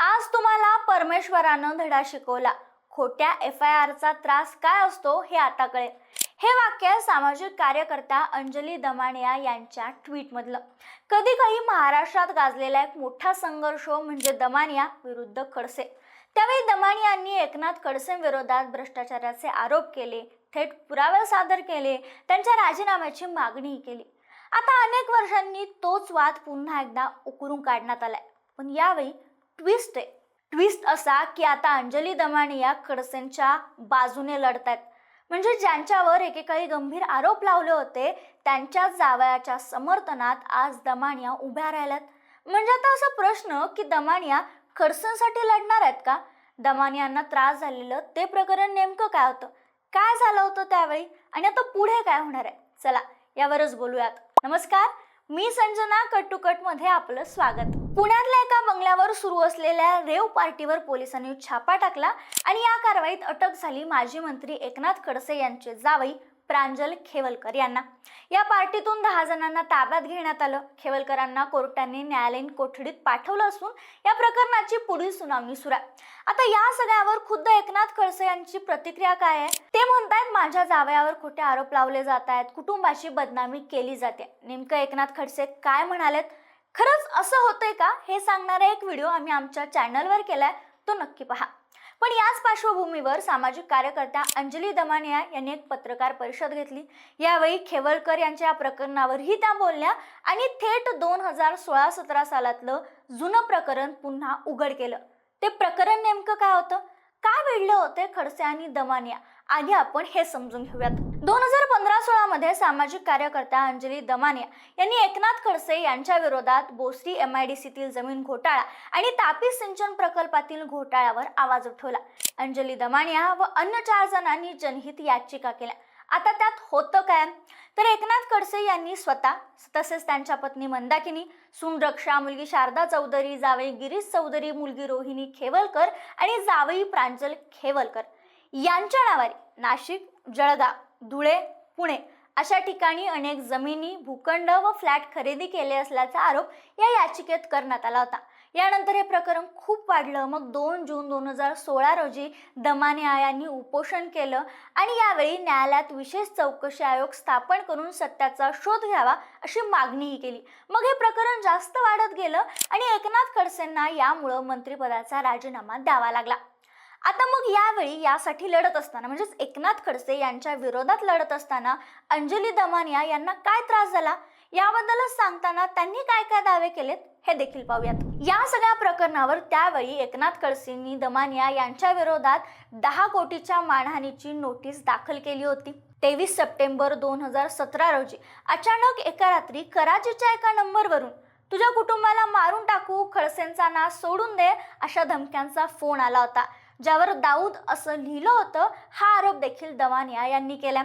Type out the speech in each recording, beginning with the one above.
आज तुम्हाला परमेश्वरानं धडा शिकवला. खोट्या एफ आय आरचा त्रास काय असतो हे आता कळेल. हे वाक्य सामाजिक कार्यकर्त्या अंजली दमाणिया यांच्या ट्विटमधलं. कधी काही महाराष्ट्रात गाजलेला एक मोठा संघर्ष म्हणजे दमानिया विरुद्ध खडसे. त्यावेळी दमानियांनी एकनाथ खडसेंविरोधात भ्रष्टाचाराचे आरोप केले थेट पुरावे सादर केले त्यांच्या राजीनाम्याची मागणीही केली. आता अनेक वर्षांनी तोच वाद पुन्हा एकदा उकरून काढण्यात आलाय. पण यावेळी ट्विस्ट आहे. ट्विस्ट असा की आता अंजली दमानिया खडसेंच्या बाजूने लढत आहेत म्हणजे ज्यांच्यावर एकेकाळी गंभीर आरोप लावले होते त्यांच्या जावयाच्या समर्थनात आज दमानिया उभ्या राहिल्यात. म्हणजे आता असा प्रश्न की दमानिया खडसेंसाठी लढणार आहेत का? दमानियांना त्रास झालेलं ते प्रकरण नेमकं काय होतं? काय झालं होतं त्यावेळी? आणि आता पुढे काय होणार आहे? चला यावरच बोलूयात. नमस्कार मी संजना कट टू कटमध्ये आपलं स्वागत. पुण्यातल्या एका बंगल्यावर सुरू असलेल्या रेव पार्टीवर पोलिसांनी छापा टाकला आणि या कारवाईत अटक झाली माजी मंत्री एकनाथ खडसे यांचे जावई प्रांजल खेवलकर यांना. या पार्टीतून दहा जणांना ताब्यात घेण्यात आलं. खेवलकरांना कोर्टाने न्यायालयीन कोठडीत पाठवलं असून या प्रकरणाची पुढील सुनावणी सुरू आहे. आता या सगळ्यावर खुद्द एकनाथ खडसे यांची प्रतिक्रिया काय आहे? ते म्हणतात माझ्या जावयावर खोटे आरोप लावले जात आहेत कुटुंबाची बदनामी केली जाते. नेमकं एकनाथ खडसे काय म्हणालेत? खरंच असं होतंय का? हे सांगणारा एक व्हिडिओ आम्ही आमच्या चॅनलवर केलाय तो नक्की पहा. पण याच पार्श्वभूमीवर सामाजिक कार्यकर्त्या अंजली दमानिया यांनी एक पत्रकार परिषद घेतली. यावेळी खेवलकर यांच्या या प्रकरणावरही त्या बोलल्या आणि थेट दोन हजार सोळा सतरा सालातलं जुनं प्रकरण पुन्हा उघड केलं. ते प्रकरण नेमकं काय होतं? काय होते खडसे आणि दमानिया. आधी आपण हे समजून घेऊयात. दोन हजार पंधरा सोळा मध्ये सामाजिक कार्यकर्त्या अंजली दमानिया यांनी एकनाथ खडसे यांच्या विरोधात बोसरी एम आय डी सीतील जमीन घोटाळा आणि तापी सिंचन प्रकल्पातील घोटाळ्यावर आवाज उठवला. अंजली दमानिया व अन्य चार जणांनी जनहित याचिका केल्या. आता त्यात होतं काय? तर एकनाथ खडसे यांनी स्वतः तसेच त्यांच्या पत्नी मंदाकिनी सुनरक्षा मुलगी शारदा चौधरी जावई गिरीश चौधरी मुलगी रोहिणी खेवलकर आणि जावई प्रांजल खेवलकर यांच्या नावाने नाशिक जळगाव धुळे पुणे अशा ठिकाणी अनेक जमिनी भूखंड व फ्लॅट खरेदी केले असल्याचा आरोप या याचिकेत करण्यात आला होता. यानंतर हे प्रकरण खूप वाढलं. मग दोन जून दोन हजार सोळा रोजी दमानिया यांनी उपोषण केलं आणि यावेळी न्यायालयात विशेष चौकशी आयोग स्थापन करून सत्याचा शोध घ्यावा अशी मागणीही केली. मग हे प्रकरण जास्त वाढत गेलं आणि एकनाथ खडसेंना यामुळं मंत्रिपदाचा राजीनामा द्यावा लागला. आता मग यावेळी यासाठी लढत असताना म्हणजेच एकनाथ खडसे यांच्या विरोधात लढत असताना अंजली दमानिया यांना काय त्रास झाला? याबद्दलच सांगताना त्यांनी काय काय दावे केलेत? हे देखील पाहूयात. या सगळ्या प्रकरणावर त्यावेळी एकनाथ खडसेंनी दमानिया यांच्या विरोधात दहा कोटीच्या मानहानीची नोटीस दाखल केली होती. तेवीस सप्टेंबर दोन हजार सतरा रोजी अचानक एका रात्री कराचीच्या एका नंबरवरून तुझ्या कुटुंबाला मारून टाकू खडसेंचा नाश सोडून दे अशा धमक्यांचा फोन आला होता. ज्यावर दाऊद असं लिहिलं होतं हा आरोप देखील दमानिया यांनी केला.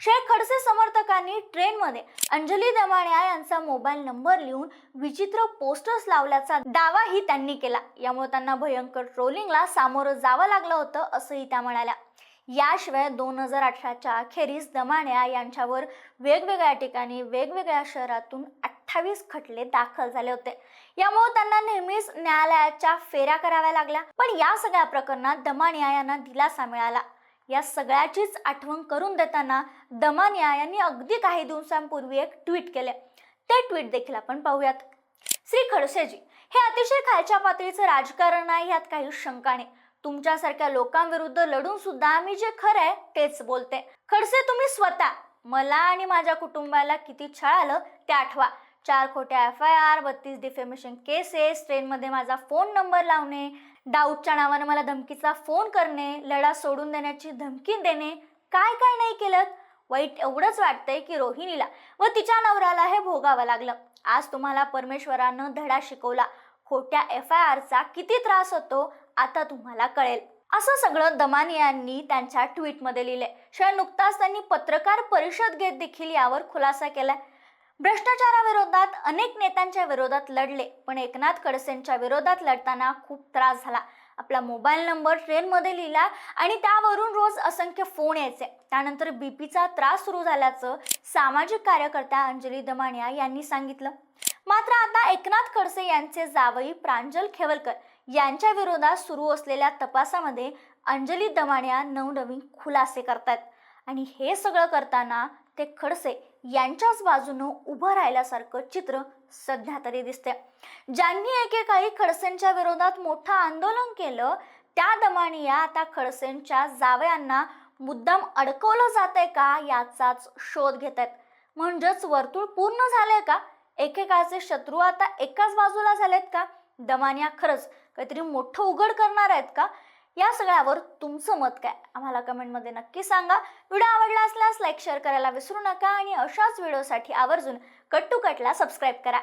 शेख खडसे समर्थकांनी ट्रेनमध्ये अंजली दमाणिया यांचा मोबाईल नंबर लिहून विचित्र पोस्टर्स लावल्याचा दावाही त्यांनी केला. यामुळे त्यांना भयंकर ट्रोलिंगला सामोरं जावं लागलं होतं असंही त्या म्हणाल्या. याशिवाय दोन हजार अठराच्या अखेरीस दमाण्या यांच्यावर वेगवेगळ्या ठिकाणी वेगवेगळ्या शहरातून अठ्ठावीस खटले दाखल झाले होते. यामुळे त्यांना नेहमीच न्यायालयाच्या फेऱ्या कराव्या लागल्या. पण या सगळ्या प्रकरणात दमानिया यांना दिलासा मिळाला. या सगळ्याचीच आठवण करून देताना दमानिया यांनी अगदी काही दिवसांपूर्वी एक ट्विट केले. ते ट्विट देखील आपण पाहूयात. श्री खडसेजी हे अतिशय खालच्या पातळीचं राजकारण आहे यात काही शंका नाही. तुमच्यासारख्या लोकांविरुद्ध लढून सुद्धा आम्ही जे खरं आहे तेच बोलते. खडसे तुम्ही स्वतः मला आणि माझ्या कुटुंबाला किती छळालं ते आठवा. चार खोट्या एफ आय आर बत्तीस डिफेमेशन केसेस ट्रेनमध्ये माझा फोन नंबर लावणे डाऊटच्या नावानं मला धमकीचा फोन करणे लढा सोडून देण्याची धमकी देणे काय काय नाही केलं वाईट एवढंच वाटतंय की रोहिणीला व तिच्या नवऱ्याला हे भोगावं लागलं. आज तुम्हाला परमेश्वरानं धडा शिकवला. खोट्या एफ आय आरचा किती त्रास होतो आता तुम्हाला कळेल. असं सगळं दमानी यांनी त्यांच्या ट्विटमध्ये लिहिलंय. शिवाय नुकताच त्यांनी पत्रकार परिषद घेत देखील यावर खुलासा केलाय. भ्रष्टाचाराविरोधात अनेक नेत्यांच्या विरोधात लढले पण एकनाथ खडसेंच्या विरोधात लढताना खूप त्रास झाला. आपला मोबाईल नंबर ट्रेनमध्ये लिहिला आणि त्यावरून रोज असंख्य फोन यायचे. त्यानंतर बी पीचा त्रास सुरू झाल्याचं सामाजिक कार्यकर्त्या अंजली दमानिया यांनी सांगितलं. मात्र आता एकनाथ खडसे यांचे जावई प्रांजल खेवलकर यांच्या विरोधात सुरू असलेल्या तपासामध्ये अंजली दमाणिया नवनवीन खुलासे करतात आणि हे सगळं करताना ते खडसे यांच्याच बाजूनं उभं राहिल्यासारखं चित्र सध्या तरी दिसते ज्यांनी एकेकाळी खडसेंच्या विरोधात मोठं आंदोलन केलं त्या दमाणिया आता खडसेंच्या जावयांना मुद्दाम अडकवलं आहे का याचाच शोध घेत आहेत म्हणजेच वर्तुळ पूर्ण झालंय का? एकेकाळचे शत्रू आता एकाच बाजूला झालेत का? दमानिया खरंच काहीतरी मोठं उघड करणार आहेत का? या सगळ्यावर तुमचं मत काय? आम्हाला कमेंटमध्ये नक्की सांगा. व्हिडिओ आवडला असल्यास लाईक शेअर करायला विसरू नका आणि अशाच व्हिडिओसाठी आवर्जून कट टू कटला सबस्क्राईब करा.